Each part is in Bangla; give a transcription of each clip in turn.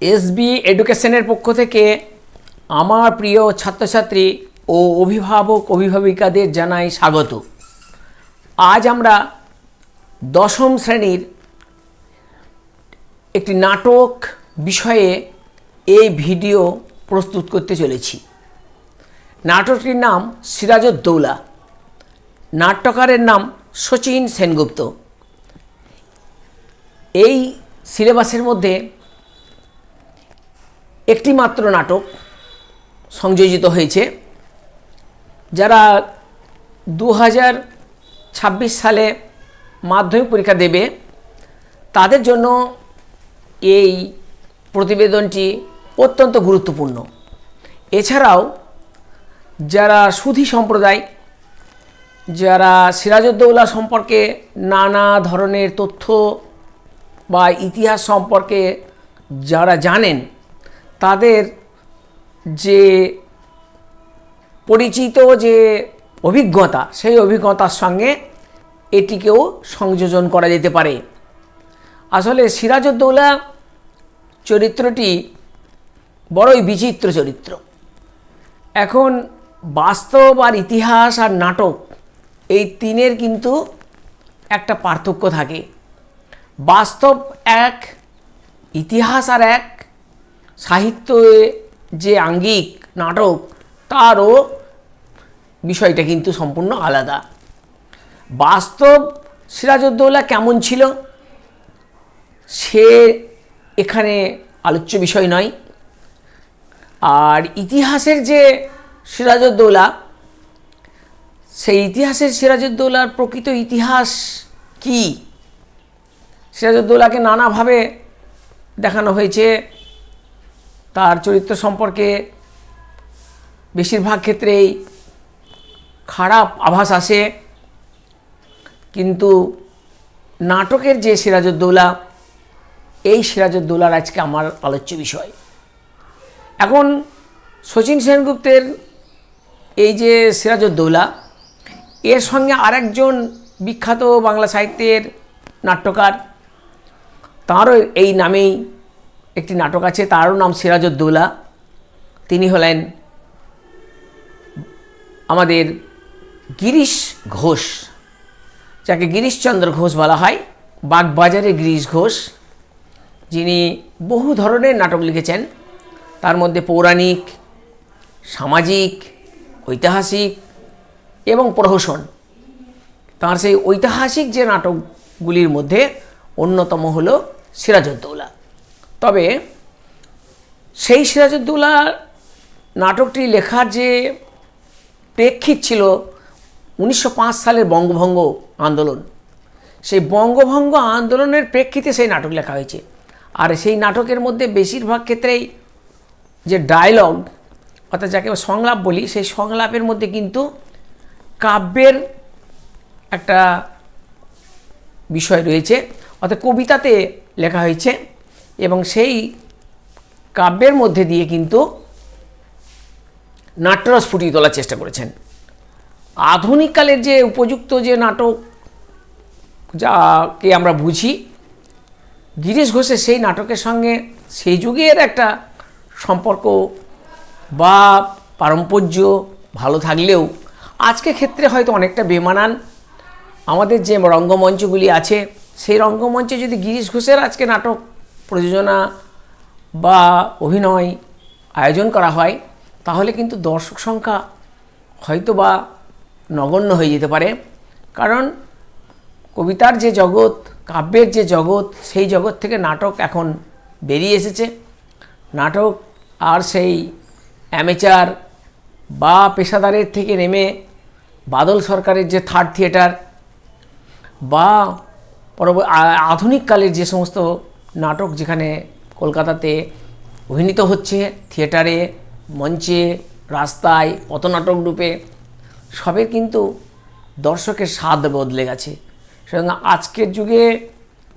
এসবি এডুকেশনের পক্ষ থেকে আমার প্রিয় ছাত্রছাত্রী ও অভিভাবক, অভিভাবিকাদের জানাই স্বাগত। আজ আমরা দশম শ্রেণির একটি নাটক বিষয়ে এই ভিডিও প্রস্তুত করতে চলেছি। নাটকটির নাম সিরাজউদ্দৌলা। নাট্যকারের নাম শচীন সেনগুপ্ত। এই সিলেবাসের মধ্যে একটি মাত্র নাটক সংযোজিত হয়েছে, যারা দু হাজার ছাব্বিশ সালে মাধ্যমিক পরীক্ষা দেবে, তাদের জন্য এই প্রতিবেদনটি অত্যন্ত গুরুত্বপূর্ণ। এছাড়াও যারা সুধী সম্প্রদায়, যারা সিরাজউদ্দৌলা সম্পর্কে নানা ধরনের তথ্য বা ইতিহাস সম্পর্কে যারা জানেন তাদের যে পরিচিত যে অভিজ্ঞতা, সেই অভিজ্ঞতার সঙ্গে এটিকেও সংযোজন করা যেতে পারে। আসলে সিরাজউদ্দৌলা চরিত্রটি বড়ই বিচিত্র চরিত্র। এখন বাস্তব আর ইতিহাস আর নাটক এই তিনের কিন্তু একটা পার্থক্য থাকে। বাস্তব এক, ইতিহাস আর এক সাহিত্য যে আঙ্গিক নাটক, তারও বিষয়টা কিন্তু সম্পূর্ণ আলাদা। বাস্তব সিরাজউদ্দৌলা কেমন ছিল? সে এখানে আলোচ্য বিষয় নয়। আর ইতিহাসের যে সিরাজউদ্দৌলা, সেই ইতিহাসের সিরাজউদ্দৌলার প্রকৃত ইতিহাস কি? সিরাজউদ্দৌলাকে নানাভাবে দেখানো হয়েছে। তার চরিত্র সম্পর্কে বেশিরভাগ ক্ষেত্রেই খারাপ আভাস আসে, কিন্তু নাটকের যে সিরাজউদ্দৌলা, এই সিরাজউদ্দৌলার আজকে আমার আলোচ্য বিষয়। এখন শচীন সেনগুপ্তের এই যে সিরাজউদ্দৌলা, এর সঙ্গে আরেকজন বিখ্যাত বাংলা সাহিত্যের নাট্যকার, তাঁরও এই নামেই একটি নাটক আছে, তারও নাম সিরাজউদ্দৌলা। তিনি হলেন আমাদের গিরিশ ঘোষ, যাকে গিরিশচন্দ্র ঘোষ বলা হয় বাগবাজারে গিরিশ ঘোষ। যিনি বহু ধরনের নাটক লিখেছেন। তার মধ্যে পৌরাণিক, সামাজিক, ঐতিহাসিক এবং প্রহসন। তার সেই ঐতিহাসিক যে নাটকগুলির মধ্যে অন্যতম হলো সিরাজউদ্দৌলা। তবে সেই সিরাজউদ্দৌলা নাটকটি লেখার যে প্রেক্ষিত ছিল উনিশশো পাঁচ সালের বঙ্গভঙ্গ আন্দোলন, সেই বঙ্গভঙ্গ আন্দোলনের প্রেক্ষিতে সেই নাটক লেখা হয়েছে। আর সেই নাটকের মধ্যে বেশিরভাগ ক্ষেত্রেই যে ডায়লগ অর্থাৎ যাকে সংলাপ বলি, সেই সংলাপের মধ্যে কিন্তু কাব্যের একটা বিষয় রয়েছে। অর্থাৎ কবিতাতে লেখা হয়েছে এবং সেই কাব্যের মধ্যে দিয়ে কিন্তু নাট্যরস ফুটিয়ে তোলার চেষ্টা করেছেন। আধুনিককালের যে উপযুক্ত যে নাটক যাকে আমরা বুঝি, গিরিশ ঘোষের সেই নাটকের সঙ্গে সেই যুগের একটা সম্পর্ক বা পারম্পর্য ভালো থাকলেও আজকে ক্ষেত্রে হয়তো অনেকটা বেমানান। আমাদের যে রঙ্গমঞ্চগুলি আছে, সেই রঙ্গমঞ্চে যদি গিরিশ ঘোষের আজকে নাটক প্রযোজনা বা অভিনয় আয়োজন করা হয়, তাহলে কিন্তু দর্শক সংখ্যা হয়তো বা নগণ্য হয়ে যেতে পারে। কারণ কবিতার যে জগৎ, কাব্যের যে জগৎ, সেই জগৎ থেকে নাটক এখন বেরিয়ে এসেছে। নাটক আর সেই অ্যামেচার বা পেশাদারের থেকে নেমে বাদল সরকারের যে থার্ড থিয়েটার বা আধুনিককালের যে সমস্ত নাটক যেখানে কলকাতাতে অভিনীত হচ্ছে, থিয়েটারে, মঞ্চে, রাস্তায়, পথনাটক রূপে সবের কিন্তু দর্শকের স্বাদ বদলে গেছে। সুতরাং আজকের যুগে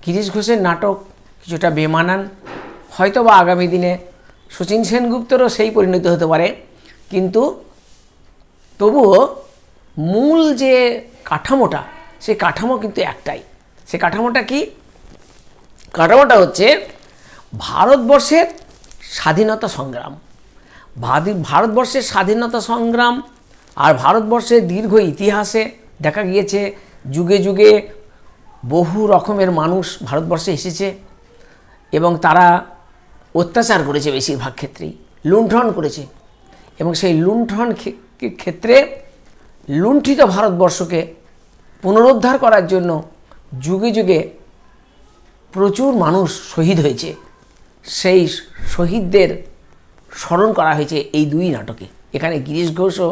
গিরিশ ঘোষের নাটক কিছুটা বেমানান। হয়তো বা আগামী দিনে শচীন সেনগুপ্তরও সেই পরিণত হতে পারে। কিন্তু তবুও মূল যে কাঠামোটা সেই কাঠামো কিন্তু একটাই। সে কাঠামোটা কি? কাঠামোটা হচ্ছে ভারতবর্ষের স্বাধীনতা সংগ্রাম। ভারতবর্ষের স্বাধীনতা সংগ্রাম আর ভারতবর্ষের দীর্ঘ ইতিহাসে দেখা গিয়েছে যুগে যুগে বহু রকমের মানুষ ভারতবর্ষে এসেছে এবং তারা অত্যাচার করেছে বেশিরভাগ ক্ষেত্রেই, লুণ্ঠন করেছে। এবং সেই লুণ্ঠন ক্ষেত্রে লুণ্ঠিত ভারতবর্ষকে পুনরুদ্ধার করার জন্য যুগে যুগে প্রচুর মানুষ শহীদ হয়েছে। সেই শহীদদের স্মরণ করা হয়েছে এই দুই নাটকে। এখানে গিরিশ ঘোষও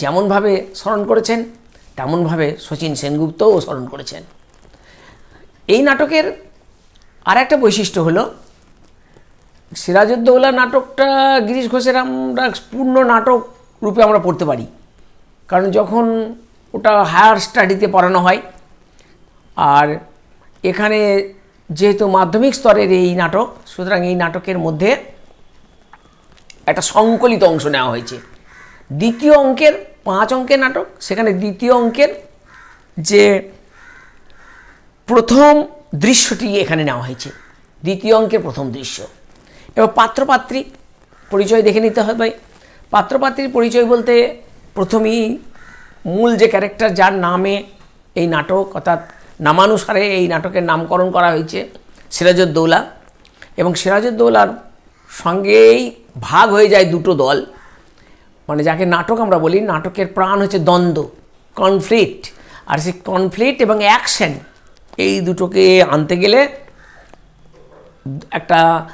যেমনভাবে স্মরণ করেছেন, তেমনভাবে শচীন সেনগুপ্তও স্মরণ করেছেন। এই নাটকের আর একটা বৈশিষ্ট্য হলো, সিরাজউদ্দৌলা নাটকটা গিরিশ ঘোষের আমরা পূর্ণ নাটক রূপে আমরা পড়তে পারি। কারণ যখন ওটা হায়ার স্টাডিতে পড়ানো হয়, আর এখানে যেহেতু মাধ্যমিক স্তরের এই নাটক, সুতরাং এই নাটকের মধ্যে একটা সংকলিত অংশ নেওয়া হয়েছে। দ্বিতীয় অঙ্কের, পাঁচ অঙ্কের নাটক, সেখানে দ্বিতীয় অঙ্কের যে প্রথম দৃশ্যটি এখানে নেওয়া হয়েছে। দ্বিতীয় অঙ্কের প্রথম দৃশ্য। এবার পাত্রপাত্রী পরিচয় দেখে নিতে হবে পাত্রপাত্রীর পরিচয় বলতে প্রথমেই মূল যে ক্যারেক্টার, যার নামে এই নাটক, অর্থাৎ নামানুসারে এই নাটকের নামকরণ করা হয়েছে সিরাজউদ্দৌলা। এবং সিরাজউদ্দৌলার সঙ্গেই ভাগ হয়ে যায় দুটো দল। মানে যাকে নাটক আমরা বলি, নাটকের প্রাণ হচ্ছে দ্বন্দ্ব কনফ্লিক্ট আর সেই কনফ্লিক্ট এবং অ্যাকশন এই দুটোকে আনতে গেলে একটা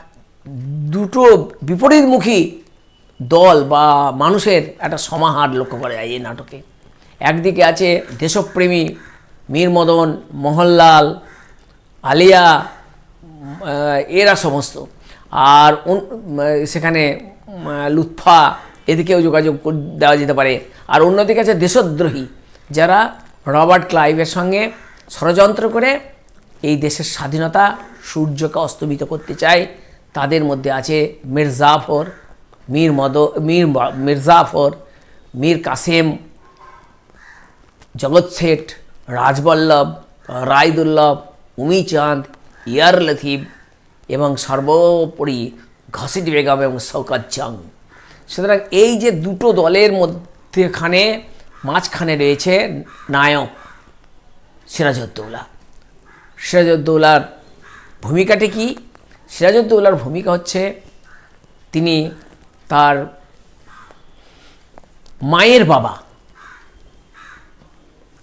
দুটো বিপরীতমুখী দল বা মানুষের একটা সমাহার লক্ষ্য করা যায় এই নাটকে। একদিকে আছে দেশপ্রেমী মীর মদন, মোহনলাল, আলিয়া এরা সমস্ত। আর সেখানে লুৎফা, এদিকেও যোগাযোগ দেওয়া যেতে পারে। আর অন্যদিকে আছে দেশদ্রোহী, যারা রবার্ট ক্লাইভের সঙ্গে ষড়যন্ত্র করে এই দেশের স্বাধীনতা সূর্যকে অস্তমিত করতে চায়, তাদের মধ্যে আছে মির্জাফর মীর মদ, মীর মির্জাফর মীর কাসেম, জগৎ শেঠ রাজবল্লভ রায়দুল্লভ উমিচাঁদ, ইয়ার লথিব এবং সর্বোপরি ঘসিট বেগম এবং শৌকত জং। সুতরাং এই যে দুটো দলের মধ্যেখানে মাঝখানে রয়েছে নায়ক সিরাজউদ্দৌলা। সিরাজউদ্দৌলার ভূমিকাটি কি? সিরাজউদ্দৌলার ভূমিকা হচ্ছে তিনি তার মায়ের বাবা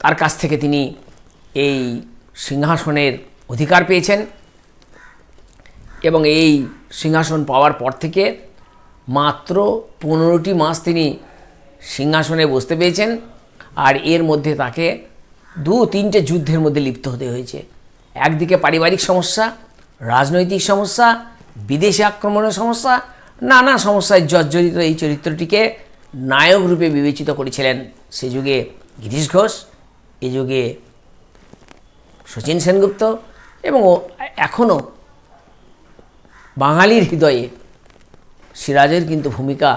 তার কাছ থেকে তিনি এই সিংহাসনের অধিকার পেয়েছেন এবং এই সিংহাসন পাওয়ার পর থেকে মাত্র পনেরোটি মাস তিনি সিংহাসনে বসতে পেয়েছেন আর এর মধ্যে তাকে দু তিনটে যুদ্ধের মধ্যে লিপ্ত হতে হয়েছে। একদিকে পারিবারিক সমস্যা, রাজনৈতিক সমস্যা, বিদেশি আক্রমণের সমস্যা, নানা সমস্যায় জর্জরিত এই চরিত্রটিকে নায়ক রূপে বিবেচিত করেছিলেন সে যুগে গিরিশ ঘোষ। এ যুগে শচীন সেনগুপ্ত এবং এখনও বাঙালির হৃদয়ে সিরাজের কিন্তু ভূমিকা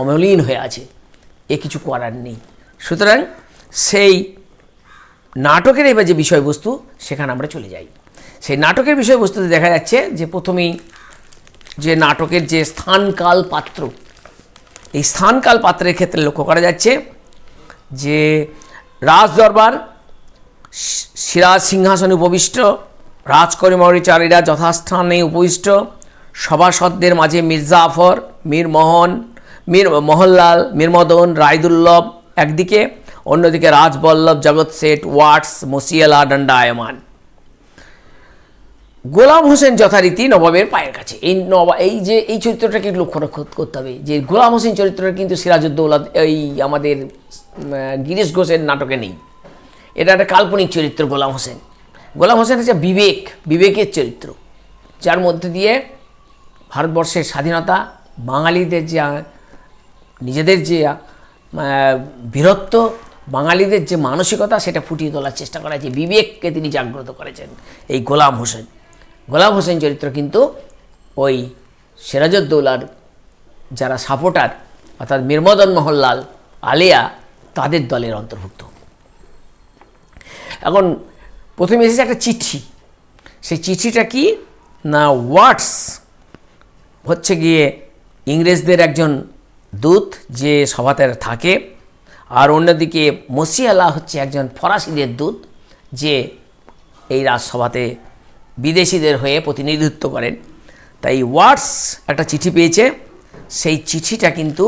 অমলিন হয়ে আছে। এ কিছু করার নেই। সুতরাং সেই নাটকের এবার যে বিষয়বস্তু, সেখানে আমরা চলে যাই। সেই নাটকের বিষয়বস্তুতে দেখা যাচ্ছে যে প্রথমেই যে নাটকের যে স্থানকাল পাত্র, এই স্থানকাল পাত্রের ক্ষেত্রে লক্ষ্য করা যাচ্ছে যে রাজ দরবার সি- সিরাজ সিংহাসনে উপবিষ্ট রাজকরিমরিচারীরা যথাস্থানে উপবিষ্ট, সভাসদদের মাঝে মির্জাফর মীর মোহন, মীর মোহনলাল মীরমদন রায়দুল্লভ একদিকে, অন্যদিকে রাজবল্লভ জগৎ শেঠ, ওয়াটস, মসিয়ালা, দণ্ডায়মান। গোলাম হোসেন যথারীতি নবাবের পায়ের কাছে। এই নবা, এই যে, এই চরিত্রটাকে লক্ষ্য রাখ- করতে হবে যে, গোলাম হোসেন চরিত্রটা কিন্তু সিরাজউদ্দৌলা এই আমাদের গিরিশ ঘোষের নাটকে নেই। এটা একটা কাল্পনিক চরিত্র, গোলাম হোসেন। গোলাম হোসেন হচ্ছে বিবেক, বিবেকের চরিত্র। যার মধ্যে দিয়ে ভারতবর্ষের স্বাধীনতা, বাঙালিদের যে নিজেদের যে বীরত্ব, বাঙালিদের যে মানসিকতা, সেটা ফুটিয়ে তোলার চেষ্টা করা হয়েছে বিবেককে তিনি জাগ্রত করেছেন এই গোলাম হোসেন। গোলাম হোসেন চরিত্র কিন্তু ওই সিরাজউদ্দৌলার যারা সাপোর্টার অর্থাৎ মির্মদন মোহনলাল, আলিয়া তাদের দলের অন্তর্ভুক্ত। এখন প্রথমে এসেছে একটা চিঠি। সেই চিঠিটা কি? না, ওয়াটস। হচ্ছে গিয়ে ইংরেজদের একজন দূত যে সভাতে থাকে, আর অন্যদিকে মসিয়ালা হচ্ছে একজন ফরাসিদের দূত যে এই রাজসভাতে বিদেশিদের হয়ে প্রতিনিধিত্ব করেন। তাই ওয়ার্ডস একটা চিঠি পেয়েছে। সেই চিঠিটা কিন্তু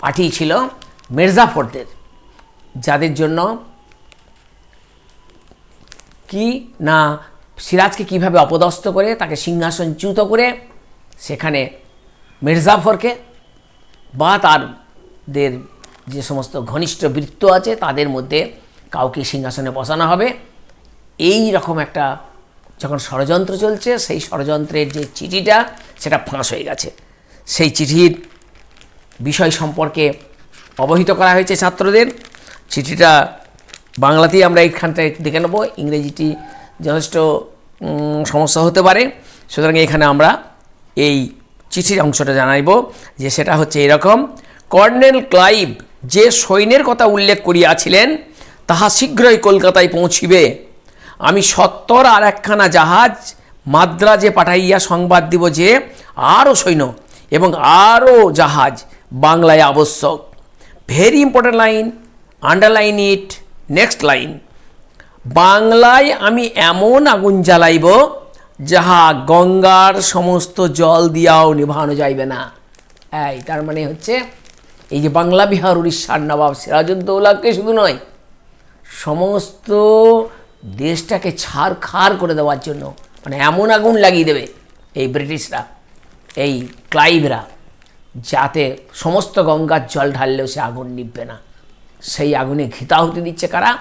পাঠিয়েছিল মির্জাফরদের, যাদের জন্য কি না সিরাজকে কীভাবে অপদস্থ করে, তাকে সিংহাসনচ্যুত করে সেখানে মির্জাফরকে বা তারদের যে সমস্ত ঘনিষ্ঠ বৃত্ত আছে তাদের মধ্যে কাউকে সিংহাসনে বসানো হবে। এই রকম একটা যখন ষড়যন্ত্র চলছে, সেই ষড়যন্ত্রের যে চিঠিটা, সেটা ফাঁস হয়ে গেছে। সেই চিঠির বিষয় সম্পর্কে অবহিত করা হয়েছে ছাত্রদের। চিঠিটা বাংলাতেই আমরা এইখানটায় দেখে নেব। ইংরেজিটি যথেষ্ট সমস্যা হতে পারে। সুতরাং এখানে আমরা এই চিঠির অংশটা জানাইব যে সেটা হচ্ছে এরকম, কর্নেল ক্লাইভ যে সৈন্যের কথা উল্লেখ করিয়াছিলেন, তাহা শীঘ্রই কলকাতায় পৌঁছিবে। আমি সত্তর আর একখানা জাহাজ মাদ্রাজে পাঠাইয়া সংবাদ দিব যে, আরও সৈন্য এবং আরও জাহাজ বাংলায় আবশ্যক। Very important line underline it next line বাংলায় আমি এমন আগুন জ্বালাইব, যাহা গঙ্গার সমস্ত জল দিয়াও নিভানো যাইবে না। এই, তার মানে হচ্ছে, এই যে বাংলা বিহার, উড়িষ্যার নবাব সিরাজউদ্দৌলাকে শুধু নয়, সমস্ত দেশটাকে ছাড় খাড় করে দেওয়ার জন্য মানে এমন আগুন লাগিয়ে দেবে এই ব্রিটিশরা, এই ক্লাইভরা। যাতে সমস্ত গঙ্গার জল ঢাললেও সে আগুন নিববে না। সেই আগুনে ঘিতাহুতি দিচ্ছে কারা?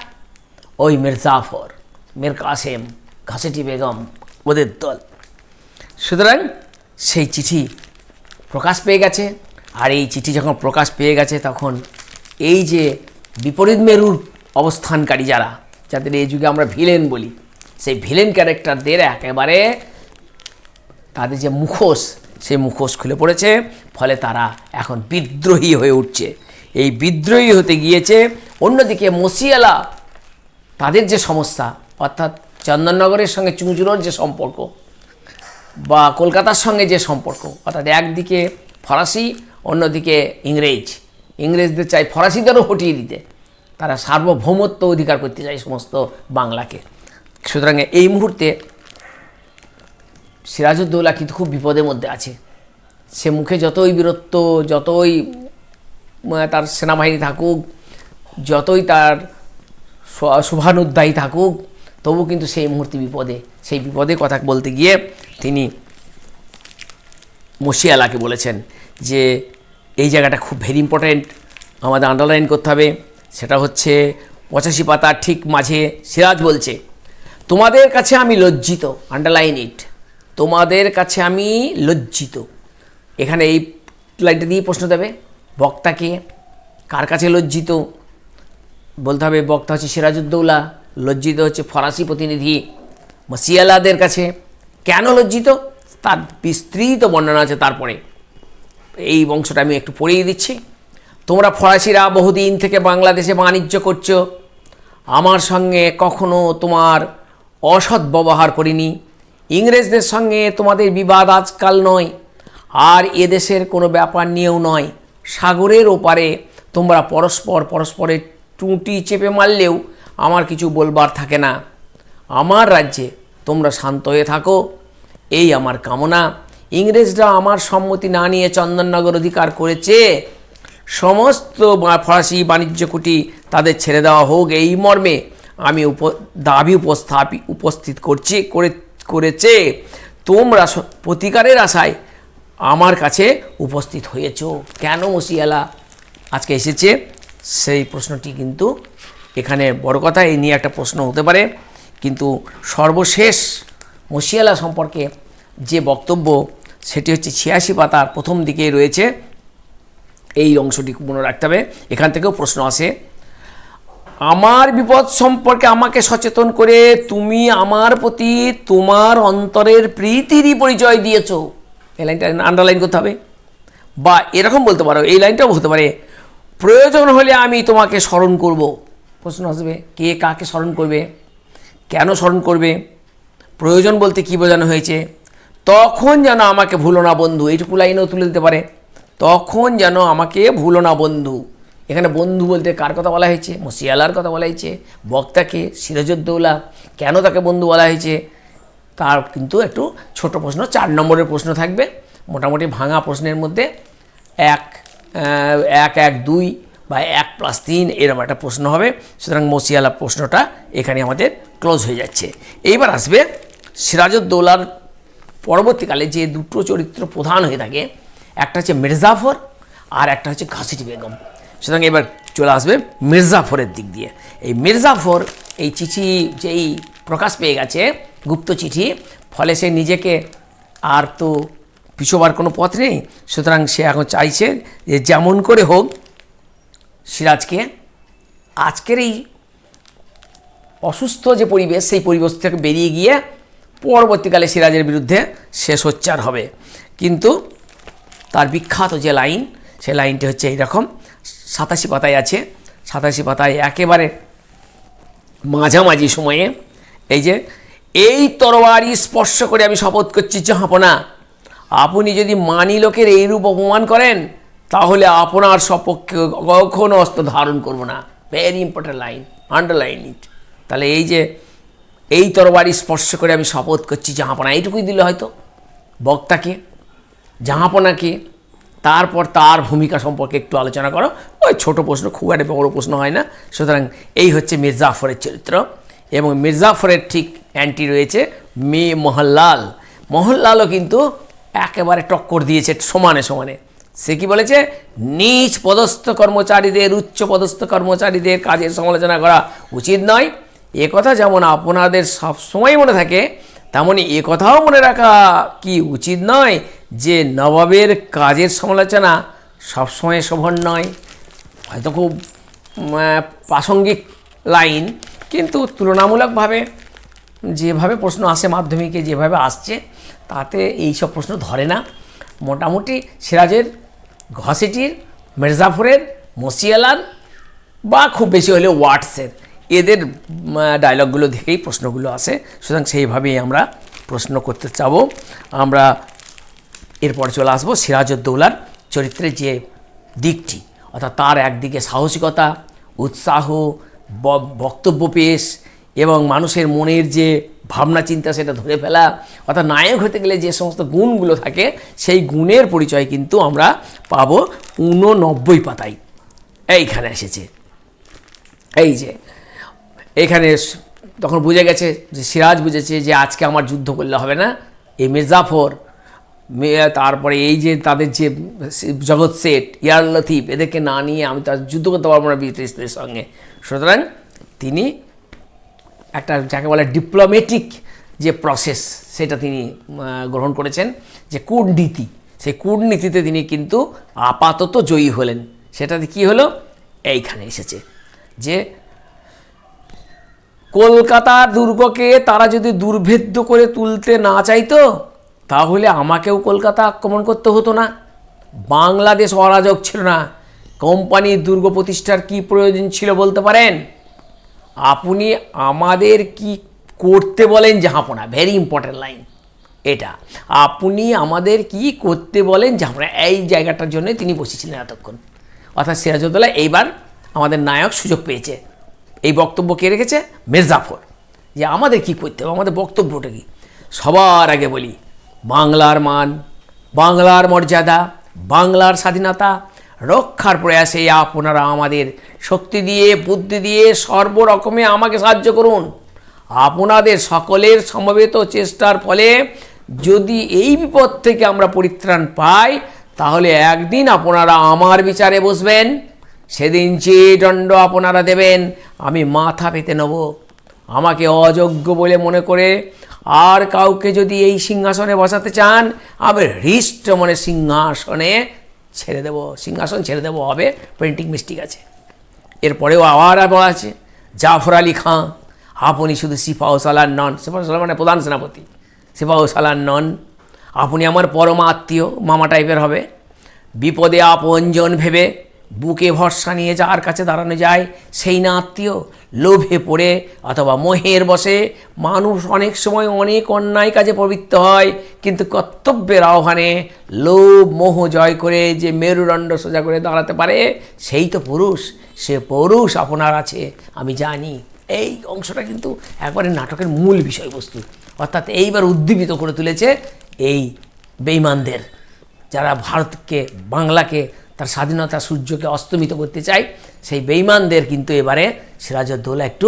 ওই মির্জাফর, মির কাসেম, ঘাসেটি বেগম, ওদের দল। সুতরাং সেই চিঠি প্রকাশ পেয়ে গেছে। আর এই চিঠি যখন প্রকাশ পেয়ে গেছে, তখন এই যে বিপরীত মেরুর অবস্থানকারী যারা, যাদের এই যুগে আমরা ভিলেন বলি, সেই ভিলেন ক্যারেক্টারদের একেবারে তাদের যে মুখোশ সেই মুখোশ খুলে পড়েছে, ফলে তারা এখন বিদ্রোহী হয়ে উঠছে। এই বিদ্রোহী হতে গিয়েছে অন্যদিকে মসিয়ালা, তাদের যে সমস্যা, অর্থাৎ চন্দননগরের সঙ্গে চুঁচুড়োর যে সম্পর্ক বা কলকাতার সঙ্গে যে সম্পর্ক, অর্থাৎ একদিকে ফরাসি, অন্যদিকে ইংরেজ। ইংরেজদের চাই ফরাসিদেরও হটিয়ে দিতে। তারা সার্বভৌমত্ব অধিকার করতে চায় সমস্ত বাংলাকে। সুতরাং এই মুহূর্তে সিরাজউদ্দৌলা কিন্তু খুব বিপদের মধ্যে আছে। সে মুখে যতই বীরত্ব, যতই তার সেনাবাহিনী থাকুক, যতই তার শো- শুভানুধ্যায়ী থাকুক, তবু কিন্তু সেই মুহূর্তে বিপদে, সেই বিপদে কথা বলতে গিয়ে তিনি মসিয়ালাকে বলেছেন যে, এই জায়গাটা খুব ভেরি ইম্পর্ট্যান্ট আমাদের আন্ডারলাইন করতে হবে। সেটা হচ্ছে পঁচাশি পাতার ঠিক মাঝে সিরাজ বলছে, তোমাদের কাছে আমি লজ্জিত আন্ডারলাইন ইট তোমাদের কাছে আমি লজ্জিত। এখানে এই লাইনটা দিয়ে প্রশ্ন দেবে বক্তাকে কার কাছে লজ্জিত? বলতে হবে, বক্তা হচ্ছে সিরাজউদ্দৌলা, লজ্জিত হচ্ছে ফরাসি প্রতিনিধি মসিয়ালাদের কাছে। কেন লজ্জিত? তার বিস্তৃত বর্ণনা আছে তারপরে। এই বংশটা আমি একটু পড়িয়ে দিচ্ছি। তোমরা ফরাসিরা বহুদিন থেকে বাংলাদেশে বাণিজ্য করছ। আমার সঙ্গে কখনো তোমার অসৎ ব্যবহার করিনি। ইংরেজদের সঙ্গে তোমাদের বিবাদ আজকাল নয়, আর এদেশের কোনো ব্যাপার নিয়েও নয়। সাগরের ওপারে তোমরা পরস্পর পরস্পরের টুটি চেপে মারলেও আমার কিছু বলবার থাকে না। আমার রাজ্যে তোমরা শান্ত হয়ে থাকো, এই আমার কামনা। ইংরেজরা আমার সম্মতি না নিয়ে চন্দননগর অধিকার করেছে। সমস্ত ফরাসি বাণিজ্য কুটি তাদের ছেড়ে দেওয়া হোক এই মর্মে আমি উপ, দাবি উপস্থাপি, উপস্থিত করছি, করে করেছে। তোমরা প্রতিকারের আশায় আমার কাছে উপস্থিত হয়েছ। কেন মসিয়ালা আজকে এসেছে? সেই প্রশ্নটি কিন্তু এখানে বড় কথা এই নিয়ে একটা প্রশ্ন হতে পারে। কিন্তু সর্বশেষ মসিয়ালা সম্পর্কে যে বক্তব্য, সেটি হচ্ছে ছিয়াশি পাতার প্রথম দিকে রয়েছে। এই অংশটি মনে রাখতে হবে। এখান থেকেও প্রশ্ন আসে। আমার বিপদ সম্পর্কে আমাকে সচেতন করে তুমি আমার প্রতি তোমার অন্তরের প্রীতিরই পরিচয় দিয়েছ। এই লাইনটা আন্ডারলাইন করতে হবে। বা এরকম বলতে পারো, এই লাইনটাও হতে পারে, প্রয়োজন হলে আমি তোমাকে স্মরণ করব। প্রশ্ন আসবে, কে কাকে স্মরণ করবে? কেন স্মরণ করবে? প্রয়োজন বলতে কী বোঝানো হয়েছে? তখন যেন আমাকে ভুলো না বন্ধু। এইটুকু লাইনেও তুলে দিতে পারে, তখন যেন আমাকে ভুলো না বন্ধু। এখানে বন্ধু বলতে কার কথা বলা হয়েছে? মসিয়ালার কথা বলা হয়েছে। বক্তাকে সিরাজউদ্দৌলা কেন তাকে বন্ধু বলা হয়েছে? তার কিন্তু একটু ছোট প্রশ্ন, চার নম্বরের প্রশ্ন থাকবে। মোটামুটি ভাঙা প্রশ্নের মধ্যে এক এক এক, দুই বা এক প্লাস তিন এরকম একটা প্রশ্ন হবে। সুতরাং মসিয়ালা প্রশ্নটা এখানে আমাদের ক্লোজ হয়ে যাচ্ছে। এইবার আসবে সিরাজউদ্দৌলার পরবর্তীকালে যে দুটো চরিত্র প্রধান হয়ে থাকে, একটা হচ্ছে মির্জাফর আর একটা হচ্ছে ঘাসিটি বেগম। সুতরাং এবার চলে আসবে মির্জাফরের দিক দিয়ে। এই মির্জাফর, এই চিঠি যেই প্রকাশ পেয়ে গেছে, গুপ্ত চিঠি, ফলে সে নিজেকে আর তো পিছোবার কোনো পথ নেই, সুতরাং সে এখন চাইছে যে যেমন করে হোক সিরাজকে আজকের এই অসুস্থ যে পরিবেশ, সেই পরিবেশ থেকে বেরিয়ে গিয়ে পরবর্তীকালে সিরাজের বিরুদ্ধে সে সোচ্চার হবে। কিন্তু তার বিখ্যাত যে লাইন, সে লাইনটি হচ্ছে এইরকম সাতাশি পাতায় আছে। সাতাশি পাতায় একেবারে মাঝামাঝি সময়ে এই যে, এই তরবারি স্পর্শ করে আমি শপথ করছি, জাহাপনা, আপনি যদি মানি লোকের এইরূপ অপমান করেন, তাহলে আপনার সপক্ষে কখনো অস্ত্র ধারণ করব না। Very important line underline it তাহলে এই যে, এই তরবারি স্পর্শ করে আমি শপথ করছি, জাহাপনা, এইটুকুই দিলে হয়তো বক্তাকে, জাহাপনাকে তারপর তার ভূমিকা সম্পর্কে একটু আলোচনা করো। ওই ছোট প্রশ্ন খুব একটা বড় প্রশ্ন হয় না। সুতরাং এই হচ্ছে মির্জাফরের চরিত্র এবং মির্জাফরের ঠিক অ্যান্টি রয়েছে মে মোহনলাল মোহনলালও কিন্তু একেবারে টক্কর দিয়েছে সমানে সমানে। সে কি বলেছে? নিচ পদস্থ কর্মচারীদের, উচ্চ পদস্থ কর্মচারীদের কাজের সমালোচনা করা উচিত নয়। এ কথা যেমন আপনাদের সব সময় মনে থাকে তেমনই এ কথাও মনে রাখা কি উচিত নয় যে নবাবের কাজের সমালোচনা সবসময় শোভন নয়। হয়তো খুব প্রাসঙ্গিক লাইন, কিন্তু তুলনামূলকভাবে যেভাবে প্রশ্ন আসে মাধ্যমিকে, যেভাবে আসছে, তাতে এই সব প্রশ্ন ধরে না। মোটামুটি সিরাজের ঘসিটির মির্জাফরের, মসিয়ালার বা খুব বেশি হলে ওয়াটসের। এদের ডায়লগগুলো দেখেই প্রশ্নগুলো আসে। সুতরাং সেইভাবেই আমরা প্রশ্ন করতে চাবো। আমরা এরপর চলে আসব সিরাজউদ্দৌলার চরিত্রের যে দিকটি, অর্থাৎ তার একদিকে সাহসিকতা, উৎসাহ বক্তব্য পেশ এবং মানুষের মনের যে ভাবনা চিন্তা সেটা ধরে ফেলা। অর্থাৎ নায়ক হতে গেলে যে সমস্ত গুণগুলো থাকে, সেই গুণের পরিচয় কিন্তু আমরা পাবো ঊননব্বই পাতায়। এইখানে এসেছে। এই যে এখানে তখন বুঝে গেছে যে সিরাজ বুঝেছে যে আজকে আমার যুদ্ধ করলে হবে না। এই মির্জাফর তারপরে এই যে তাদের যে জগৎ সেট ইয়ার লতিফ, এদেরকে না নিয়ে আমি তার যুদ্ধ করতে পারব না ব্রিটিশদের সঙ্গে। সুতরাং তিনি একটা যাকে বলে ডিপ্লোমেটিক যে প্রসেস সেটা তিনি গ্রহণ করেছেন। যে কূটনীতি, সেই কূটনীতিতে তিনি কিন্তু আপাতত জয়ী হলেন। সেটাতে কি হলো? এইখানে এসেছে যে কলকাতার দুর্গকে তারা যদি দুর্ভেদ্য করে তুলতে না চাইতো, তাহলে আমাকেও কলকাতা আক্রমণ করতে হতো না। বাংলাদেশ অরাজক ছিল না। কোম্পানির দুর্গ প্রতিষ্ঠার কি প্রয়োজন ছিল বলতে পারেন? আপনি আমাদের কি করতে বলেন? জাহাপনা ভেরি ইম্পর্ট্যান্ট লাইন এটা। আপনি আমাদের কি করতে বলেন? জাহাপনা এই জায়গাটার জন্য তিনি বসেছিলেন এতক্ষণ। অর্থাৎ সিরাজউদ্দৌলা এইবার আমাদের নায়ক সুযোগ পেয়েছে। এই বক্তব্য কে রেখেছে? মির্জাফর। যে আমাদের কি করতে হবে? আমাদের বক্তব্যটা কি? সবার আগে বলি, বাংলার মান, বাংলার মর্যাদা, বাংলার স্বাধীনতা, রক্ষার প্রয়াসে আপনারা আমাদের শক্তি দিয়ে, বুদ্ধি দিয়ে সর্বরকমে আমাকে সাহায্য করুন। আপনাদের সকলের সমবেত চেষ্টার ফলে যদি এই বিপদ থেকে আমরা পরিত্রাণ পাই, তাহলে একদিন আপনারা আমার বিচারে বসবেন। সেদিন যে দণ্ড আপনারা দেবেন, আমি মাথা পেতে নেব। আমাকে অযোগ্য বলে মনে করে আর কাউকে যদি এই সিংহাসনে বসাতে চান, আমি হৃষ্ট মনে সিংহাসনে ছেড়ে দেব। সিংহাসন ছেড়ে দেবো, হবে প্রিন্টিং মিস্টিক আছে। এরপরেও আবার বলা আছে, জাফর আলী খাঁ, আপনি শুধু সিপাহ সালার নন। সিপাহ সালার মানে প্রধান সেনাপতি। সিপাহ সালার নন। আপনি আমার পরম আত্মীয়, মামা টাইপের হবে। বিপদে আপনজন ভেবে বুকে ভরসা নিয়ে যার কাছে দাঁড়ানো যায়, সেই না আত্মীয় লোভে পড়ে অথবা মোহের বসে। মানুষ অনেক সময় অনেক অন্যায় কাজে প্রবৃত্ত হয়, কিন্তু কর্তব্যের আহ্বানে লোভ, মোহ জয় করে যে মেরুদণ্ড সোজা করে দাঁড়াতে পারে, সেই তো পুরুষ, সে পুরুষ আপনার আছে, আমি জানি। এই অংশটা কিন্তু একবারে নাটকের মূল বিষয়বস্তু। অর্থাৎ এইবার উদ্দীপিত করে তুলেছে এই বেইমানদের যারা ভারতকে, বাংলাকে তার স্বাধীনতা সূর্যকে অস্তমিত করতে চায় সেই বেইমানদের কিন্তু এবারে সিরাজউদ্দৌলা একটু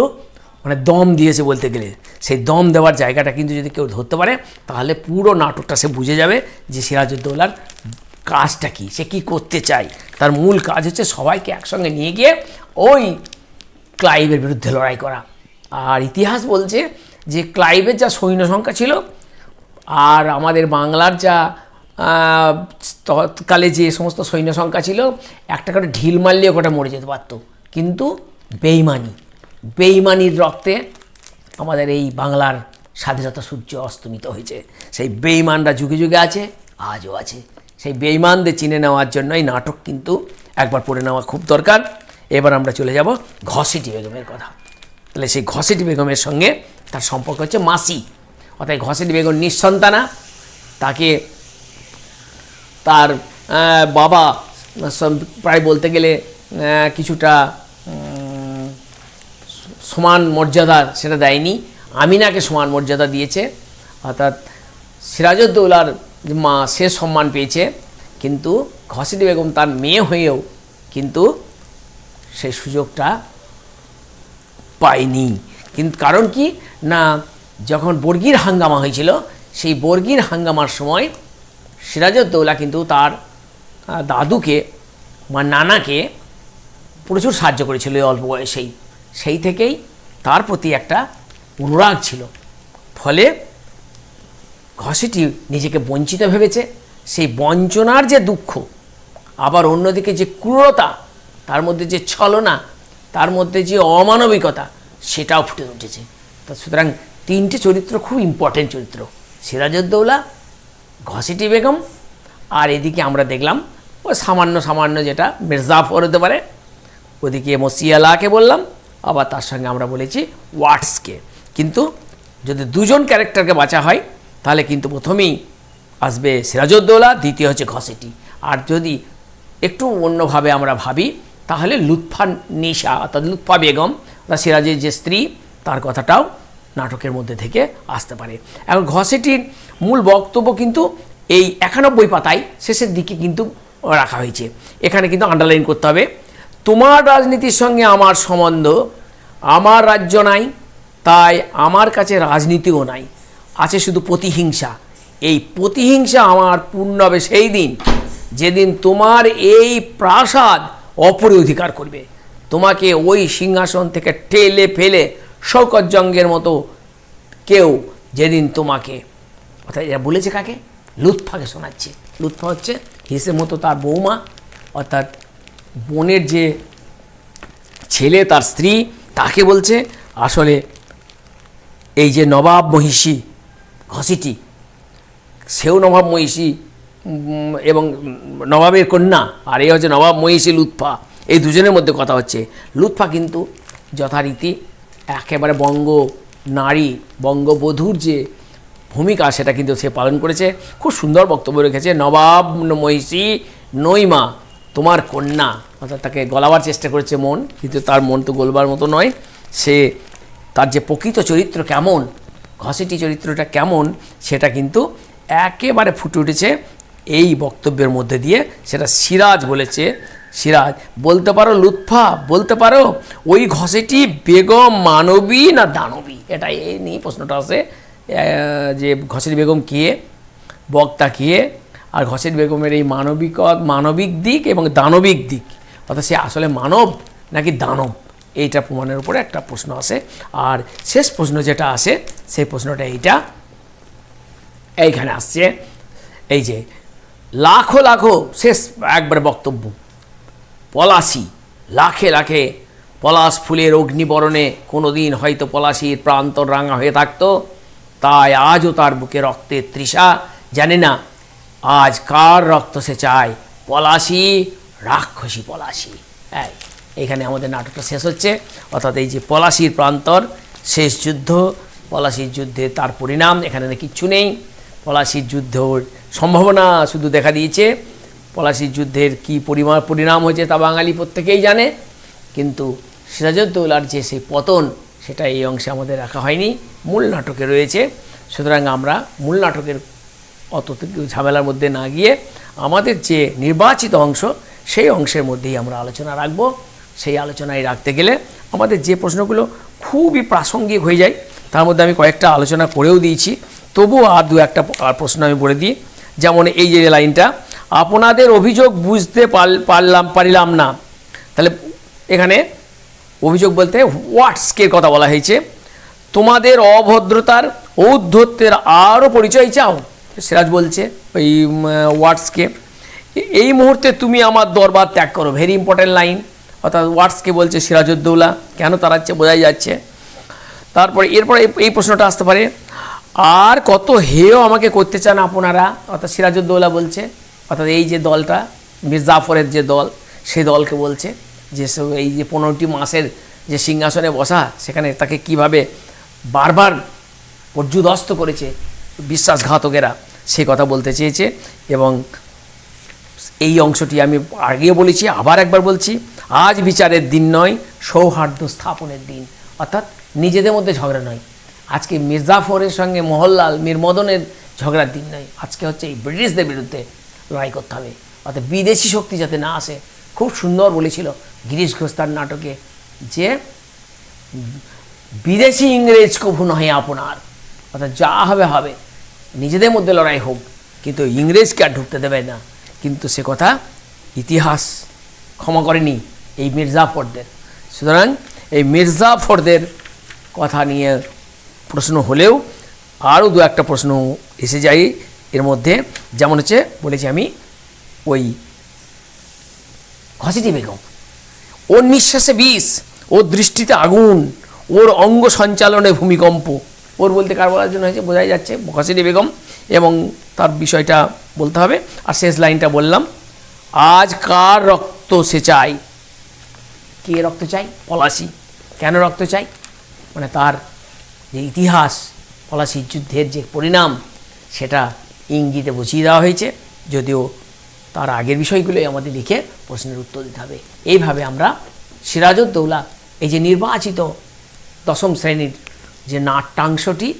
মানে দম দিয়েছে বলতে গেলে। সেই দম দেওয়ার জায়গাটা কিন্তু যদি কেউ ধরতে পারে, তাহলে পুরো নাটকটা সে বুঝে যাবে যে সিরাজউদ্দৌলার কাজটা কি, সে কি করতে চায়। তার মূল কাজ হচ্ছে সবাইকে একসঙ্গে নিয়ে গিয়ে ওই ক্লাইভের বিরুদ্ধে লড়াই করা। আর ইতিহাস বলছে যে ক্লাইভের যা সৈন্য সংখ্যা ছিল, আর আমাদের বাংলার যা তৎকালে যে সমস্ত সৈন্য সংখ্যা ছিল, একটা করে ঢিল মারলেও ওটা মরে যেতে পারত। কিন্তু বেইমানি, বেইমানির রক্তে আমাদের এই বাংলার স্বাধীনতা সূর্য অস্তমিত হয়েছে। সেই বেইমানরা যুগে যুগে আছে, আজও আছে। সেই বেইমানদের চিনে নেওয়ার জন্য এই নাটক কিন্তু একবার পড়ে নেওয়া খুব দরকার। এবার আমরা চলে যাব ঘসিটি বেগমের কথা। তাহলে সেই ঘসেটি বেগমের সঙ্গে তার সম্পর্ক হচ্ছে মাসি। অর্থাৎ ঘসেটি বেগম নিঃসন্তানা, তাকে তার বাবা প্রায় বলতে গেলে কিছুটা সমান মর্যাদা সেটা দেয়নি। আমিনাকে সমান মর্যাদা দিয়েছে। অর্থাৎ সিরাজউদ্দৌলার মা সে সম্মান পেয়েছে। কিন্তু ঘসিটি বেগম তার মেয়ে হয়েও কিন্তু সেই সুযোগটা পায়নি। কিন্তু কারণ কি? না, যখন বর্গির হাঙ্গামা হয়েছিল, সেই বর্গির হাঙ্গামার সময় সিরাজউদ্দৌলা কিন্তু তার দাদুকে বা নানাকে প্রচুর সাহায্য করেছিল এই অল্প বয়সেই। সেই থেকেই তার প্রতি একটা অনুরাগ ছিল। ফলে ঘসিটি নিজেকে বঞ্চিত ভেবেছে। সেই বঞ্চনার যে দুঃখ, আবার অন্যদিকে যে ক্রূরতা, তার মধ্যে যে ছলনা, তার মধ্যে যে অমানবিকতা, সেটাও ফুটে উঠেছে। তা সুতরাং তিনটে চরিত্র খুব ইম্পর্টেন্ট চরিত্র। সিরাজউদ্দৌলা ঘসিটি বেগম, আর এদিকে আমরা দেখলাম, ও সামান্য সামান্য যেটা মির্জাফর হতে পারে। ওদিকে মসিয়ালাকে বললাম, আবার তার সঙ্গে আমরা বলেছি ওয়াটসকে। কিন্তু যদি দুজন ক্যারেক্টারকে বাঁচা হয়, তাহলে কিন্তু প্রথমেই আসবে সিরাজউদ্দৌলা, দ্বিতীয় হচ্ছে ঘসেটি আর যদি একটু অন্যভাবে আমরা ভাবি, তাহলে লুৎফা নিশা অর্থাৎ লুৎফা বেগম, অর্থাৎ সিরাজের যে স্ত্রী, তার কথাটাও নাটকের মধ্যে থেকে আসতে পারে। এখন ঘসেটির মূল বক্তব্য কিন্তু এই একানব্বই পাতায় শেষের দিকে কিন্তু রাখা হয়েছে। এখানে কিন্তু আন্ডারলাইন করতে হবে, তোমার রাজনীতির সঙ্গে আমার সম্বন্ধ, আমার রাজ্য নাই, তাই আমার কাছে রাজনীতিও নাই, আছে শুধু প্রতিহিংসা। এই প্রতিহিংসা আমার পূর্ণ হবে সেই দিন যেদিন তোমার এই প্রাসাদ অপরে অধিকার করবে। তোমাকে ওই সিংহাসন থেকে টেলে ফেলে শৌকত জঙ্গের মতো কেউ যেদিন তোমাকে, অর্থাৎ এটা বলেছে কাকে? লুৎফাকে শোনাচ্ছে। লুৎফা হচ্ছে হিসের মতো তার বৌমা, অর্থাৎ বোনের যে ছেলে, তার স্ত্রী, তাকে বলছে, আসলে এই যে নবাব মহিষী ঘসিটি সেও নবাব মহিষী এবং নবাবের কন্যা, আর এই হচ্ছে নবাব মহিষী লুৎফা। এই দুজনের মধ্যে কথা হচ্ছে। লুৎফা কিন্তু যথারীতি একেবারে বঙ্গ নারী, বঙ্গবধূর যে ভূমিকা সেটা কিন্তু সে পালন করেছে। খুব সুন্দর বক্তব্য রেখেছে, নবাব মহিষী নইমা তোমার কন্যা। অর্থাৎ তাকে গলাবার চেষ্টা করেছে মন, কিন্তু তার মন তো গলবার মতো নয়। সে, তার যে প্রকৃত চরিত্র কেমন, ঘসেটি চরিত্রটা কেমন, সেটা কিন্তু একেবারে ফুটে উঠেছে। এই বক্তব্যের মধ্যে দিয়ে সেটা সিরাজ বলেছে সিরাজ বলতে পারো লুৎফা বলতে পারো ওই ঘষেটি বেগম মানবী না দানবী? এটা এই নিয়ে প্রশ্নটা আহ, যে ঘসেটি বেগম কে বক্তা কে আর ঘসেট বেগমের এই মানবিক মানবিক দিক এবং দানবিক দিক। অর্থাৎ সে আসলে মানব নাকি দানব? এইটা প্রমাণের উপরে একটা প্রশ্ন আসে। আর শেষ প্রশ্ন যেটা আসে সেই প্রশ্নটা এইটা। এইখানে আসছে। এই যে লাখো লাখো শেষ একবার বক্তব্য। পলাশি। লাখে লাখে পলাশ ফুলের অগ্নিবরণে কোনো দিন হয়তো পলাশির প্রান্তর রাঙা হয়ে থাকতো, তাই আজও তার বুকে রক্তের তৃষা। জানে না আজ কার রক্ত সে চায়, পলাশি, রাক্ষসী পলাশি। হ্যাঁ এখানে আমাদের নাটকটা শেষ হচ্ছে। অর্থাৎ এই যে পলাশির প্রান্তর, শেষ যুদ্ধ, পলাশির যুদ্ধে তার পরিণাম, এখানে কিচ্ছু নেই। পলাশির যুদ্ধর সম্ভাবনা শুধু দেখা দিয়েছে। পলাশির যুদ্ধের কী পরিমাণ পরিণাম হয়েছে তা বাঙালি প্রত্যেকেই জানে। কিন্তু সিরাজউদ্দৌলার যে সেই পতন, সেটা এই অংশে আমাদের রাখা হয়নি, মূল নাটকে রয়েছে। সুতরাং আমরা মূল নাটকের অত ঝামেলার মধ্যে না গিয়ে আমাদের যে নির্বাচিত অংশ, সেই অংশের মধ্যেই আমরা আলোচনা রাখব। সেই আলোচনায় রাখতে গেলে আমাদের যে প্রশ্নগুলো খুবই প্রাসঙ্গিক হয়ে যায়, তার মধ্যে আমি কয়েকটা আলোচনা করেও দিয়েছি। তবুও আর দু একটা প্রশ্ন আমি বলে দিই। যেমন এই যে লাইনটা আপনাদের অভিযোগ বুঝতে পার- পারলাম, পারিলাম না। তাহলে এখানে অভিযোগ বলতে হোয়াটসকে কথা বলা হয়েছে। তোমাদের অভদ্রতার, ঔদ্ধত্যের আরও পরিচয় চাও? সিরাজ বলছে ওই ওয়ার্ডসকে এই মুহূর্তে তুমি আমার দরবার ত্যাগ করো। ভেরি ইম্পর্ট্যান্ট লাইন অর্থাৎ ওয়ার্ডসকে বলছে সিরাজউদ্দৌলা। কেন তাড়াচ্ছে? বোঝাই যাচ্ছে। তারপরে, এরপরে এই- এই প্রশ্নটা আসতে পারে। আর কত হেয় আমাকে করতে চান আপনারা? অর্থাৎ সিরাজউদ্দৌলা বলছে অর্থাৎ এই যে দলটা মীর জাফরের যে দল সে দলকে বলছে যে এই যে পনেরোটি মাসের যে সিংহাসনে বসা, সেখানে তাকে কীভাবে বারবার পর্যুদস্ত করেছে বিশ্বাসঘাতকেরা, সে কথা বলতে চেয়েছে এবং এই অংশটি আমি আগেও বলেছি, আবার একবার বলছি, আজ বিচারের দিন নয়, সৌহার্দ্য স্থাপনের দিন। অর্থাৎ নিজেদের মধ্যে ঝগড়া নয়। আজকে মির্জাফরের সঙ্গে মোহনলাল মীর মদনের ঝগড়ার দিন নয়। আজকে হচ্ছে এই ব্রিটিশদের বিরুদ্ধে লড়াই করতে হবে। অর্থাৎ বিদেশি শক্তি যাতে না আসে, খুব সুন্দর বলেছিল গিরিশ ঘোষ তার নাটকে যে বিদেশি ইংরেজ কভু নহে আপনার। অর্থাৎ যা হবে হবে। নিজেদের মধ্যে লড়াই হোক, কিন্তু ইংরেজকে আর ঢুকতে দেবে না। কিন্তু সে কথা ইতিহাস ক্ষমা করেনি এই মির্জাফরদের। সুতরাং এই মির্জাফরদের কথা নিয়ে প্রশ্ন হলেও আরও দু একটা প্রশ্ন এসে যায় এর মধ্যে যেমন হচ্ছে বলেছি আমি ওই ঘসিটি বেগম। ওর নিঃশ্বাসে বিষ, ওর দৃষ্টিতে আগুন, ওর অঙ্গ সঞ্চালনে ভূমিকম্প। ওর বলতে কার বলার জন্য হয়েছে বোঝাই যাচ্ছে ঘসিটি বেগম এবং তার বিষয়টা বলতে হবে। আর শেষ লাইনটা বললাম, আজ কার রক্ত সে চাই কে রক্ত চাই পলাশি। কেন রক্ত চাই মানে তার যে ইতিহাস পলাশির যুদ্ধের যে পরিণাম, সেটা ইঙ্গিতে বুঝিয়ে দেওয়া হয়েছে। যদিও তার আগের বিষয়গুলোই আমাদের লিখে প্রশ্নের উত্তর দিতে হবে। এইভাবে আমরা সিরাজউদ্দৌলা, এই যে নির্বাচিত দশম শ্রেণির যে নাট্যাংশটি,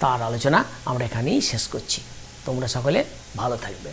তার আলোচনা আমরা এখানেই শেষ করছি। তোমরা সকলে ভালো থাকবে।